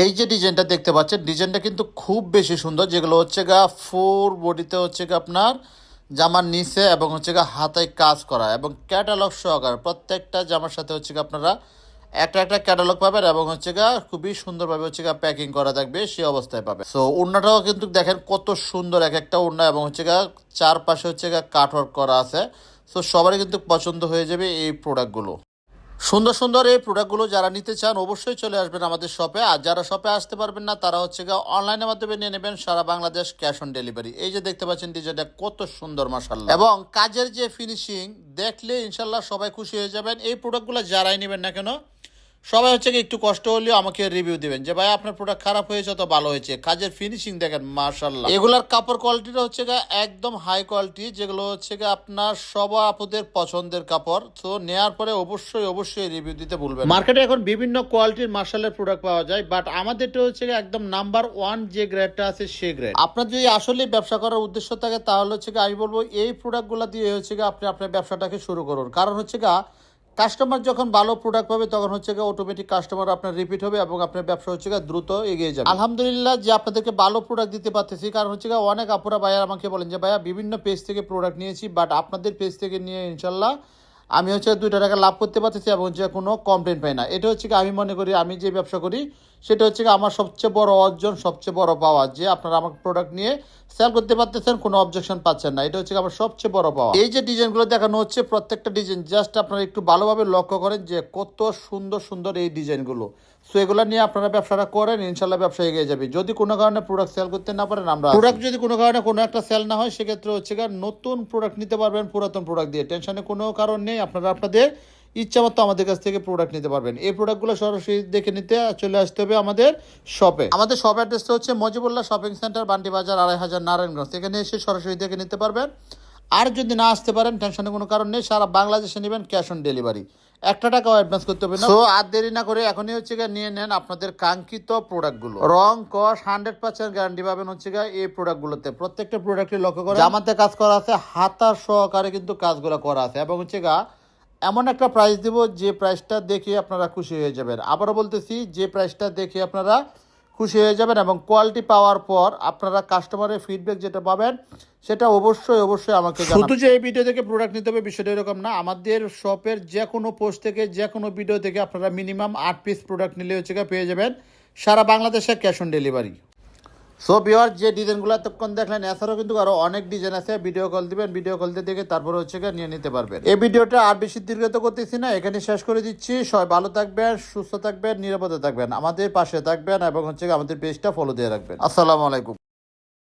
এই যে ডিজাইনটা দেখতে পাচ্ছেন, ডিজাইনটা কিন্তু খুব বেশি সুন্দর, যেগুলো হচ্ছে গা ফোর বডিতে হচ্ছে গা আপনার জামার নিচে এবং হচ্ছে গা হাতায় কাজ করা এবং ক্যাটালগ সহকারে প্রত্যেকটা জামার সাথে হচ্ছে গা আপনারা একটা একটা ক্যাটালগ পাবেন এবং হচ্ছে গা খুবই সুন্দরভাবে হচ্ছে গা প্যাকিং করা থাকবে সেই অবস্থায় পাবে সো ওড়নাটাও কিন্তু দেখেন কত সুন্দর এক একটা ওড়না এবং হচ্ছে গা চারপাশে হচ্ছে গা কাঠওয়ার্ক করা আছে। সো সবারই কিন্তু পছন্দ হয়ে যাবে এই প্রোডাক্টগুলো সুন্দর সুন্দর এই প্রোডাক্টগুলো যারা নিতে চান অবশ্যই চলে আসবেন আমাদের শপে আর যারা শপে আসতে পারবেন না, তারা হচ্ছে গিয়ে অনলাইনের মাধ্যমে নিয়ে নেবেন সারা বাংলাদেশ ক্যাশ অন ডেলিভারি এই যে দেখতে পাচ্ছেন ডিজাইনটা কত সুন্দর মাসাল্লাহ এবং কাজের যে ফিনিশিং দেখলে ইনশাল্লাহ সবাই খুশি হয়ে যাবেন। এই প্রোডাক্টগুলো যারাই নেবেন না কেন সবাই হচ্ছে কি একটু কষ্ট হলেও আমাকে রিভিউ দিবেন। যে ভাই আপনার প্রোডাক্ট খারাপ হয়েছে তো ভালো হয়েছে। কাজের ফিনিশিং দেখেন মার্শাল্লাহ এগুলার কাপড় কোয়ালিটিটা হচ্ছে গা একদম হাই কোয়ালিটি যেগুলো হচ্ছে গা আপনার সব আপুদের পছন্দের কাপড়। তো নেওয়ার পরে অবশ্যই অবশ্যই রিভিউ দিতে ভুলবেন মার্কেটে এখন বিভিন্ন কোয়ালিটির মার্শালের প্রোডাক্ট পাওয়া যায় বাট আমাদেরটা হচ্ছে একদম নাম্বার ওয়ান যে গ্রেডটা আছে সে গ্রেড আপনার যদি আসলে ব্যবসা করার উদ্দেশ্য থাকে তাহলে হচ্ছে আমি বলব এই প্রোডাক্টগুলো দিয়ে হচ্ছে গিয়ে আপনি আপনার ব্যবসাটাকে শুরু করুন। কারণ হচ্ছে গা কাস্টমার যখন ভালো প্রোডাক্ট পাবে, তখন হচ্ছে গিয়ে অটোমেটিক কাস্টমার আপনার রিপিট হবে এবং আপনার ব্যবসা হচ্ছে গিয়ে দ্রুত এগিয়ে যাবে। আলহামদুলিল্লাহ, যে আপনাদেরকে ভালো প্রোডাক্ট দিতে পারতেছি, কারণ হচ্ছে গিয়ে অনেক আপুরা ভাইয়া আমাকে বলেন যে, ভাইয়া, বিভিন্ন পেজ থেকে প্রোডাক্ট নিয়েছি বাট আপনাদের পেজ থেকে নিয়ে ইনশাল্লাহ আমি হচ্ছে দুইটা টাকা লাভ করতে পারতেছি এবং হচ্ছে কোনো কমপ্লেন পাই না। এটা হচ্ছে কি আমি মনে করি, আমি যে ব্যবসা করি সেটা হচ্ছে আমার সবচেয়ে বড় অর্জন, সবচেয়ে বড় পাওয়া, যে আপনারা আমার প্রোডাক্ট নিয়ে সেল করতে পারতেছেন, কোনো অবজেকশন পাচ্ছেন না। এটা হচ্ছে আমার সবচেয়ে বড় পাওয়া। এই যে ডিজাইনগুলো দেখানো হচ্ছে, প্রত্যেকটা ডিজাইন জাস্ট আপনারা একটু ভালোভাবে লক্ষ্য করেন যে কত সুন্দর সুন্দর এই ডিজাইনগুলো সো এগুলো নিয়ে আপনারা ব্যবসাটা করেন, ইনশাল্লাহ ব্যবসা এগিয়ে যাবে যদি কোনো কারণে প্রোডাক্ট সেল করতে না পারেন, আমরা প্রোডাক্ট যদি কোনো কারণে কোনো একটা সেল না হয়, সেক্ষেত্রে হচ্ছে নতুন প্রোডাক্ট নিতে পারবেন, পুরাতন প্রোডাক্ট দিয়ে। টেনশনে কোনো কারণ নেই। আপনারা আপনাদের ইচ্ছা মতো আমাদের কাছ থেকে প্রোডাক্ট নিতে পারবেন। এই প্রোডাক্টগুলো সরাসরি দেখে নিতে চলে আসতে হবে আমাদের শপে আমাদের শপ অ্যাড্রেসটা হচ্ছে মজিবুল্লাহ শপিং সেন্টার বান্টি বাজার আড়াই হাজার নারায়ণগঞ্জ। এখানে এসে সরাসরি দেখে নিতে পারবেন। আর যদি না আসতে পারেন টেনশনের কোনো কারণ নেই সারা বাংলাদেশে নেবেন ক্যাশ অন ডেলিভারি একটা টাকাও অ্যাডভান্স করতে হবে না। তো আর দেরি না করে এখনই হচ্ছে গিয়ে নিয়ে নেন আপনাদের কাঙ্ক্ষিত প্রোডাক্টগুলো রং কস হান্ড্রেড পার্সেন্ট গ্যারান্টি পাবেন হচ্ছে গিয়ে এই প্রোডাক্টগুলোতে প্রত্যেকটা প্রোডাক্টে লক্ষ্য করে জামাতে কাজ করা আছে হাতার সহকারে কিন্তু কাজগুলো করা আছে। এবং হচ্ছে গা এমন একটা প্রাইস দিব যে প্রাইসটা দেখে আপনারা খুশি হয়ে যাবেন। আবারও বলতেছি, যে প্রাইসটা দেখে আপনারা খুশি হয়ে যাবেন এবং কোয়ালিটি পাওয়ার পর আপনারা কাস্টমারের ফিডব্যাক যেটা পাবেন, সেটা অবশ্যই অবশ্যই আমাকে শুধু যে এই ভিডিও থেকে প্রোডাক্ট নিতে হবে, বিষয়টা এরকম না। আমাদের শপের যে কোনো পোস্ট থেকে যে কোনো ভিডিও থেকে আপনারা মিনিমাম আট পিস প্রোডাক্ট নিলে হচ্ছে পেয়ে যাবেন সারা বাংলাদেশে ক্যাশ অন ডেলিভারি সো বিহার যে ডিজাইনগুলো এতক্ষণ দেখলেন, এছাড়াও কিন্তু আরও অনেক ডিজাইন আছে। ভিডিও কল দিবেন ভিডিও কল দিয়ে দেখে তারপর হচ্ছে গিয়ে নিয়ে নিতে পারবেন। এই ভিডিওটা আর বেশি দীর্ঘত করতেছি না, এখানে শেষ করে দিচ্ছি। সবাই ভালো থাকবেন, সুস্থ থাকবেন, নিরাপদে থাকবেন, আমাদের পাশে থাকবেন এবং হচ্ছে আমাদের পেজটা ফলো দিয়ে রাখবেন। আসসালামু আলাইকুম।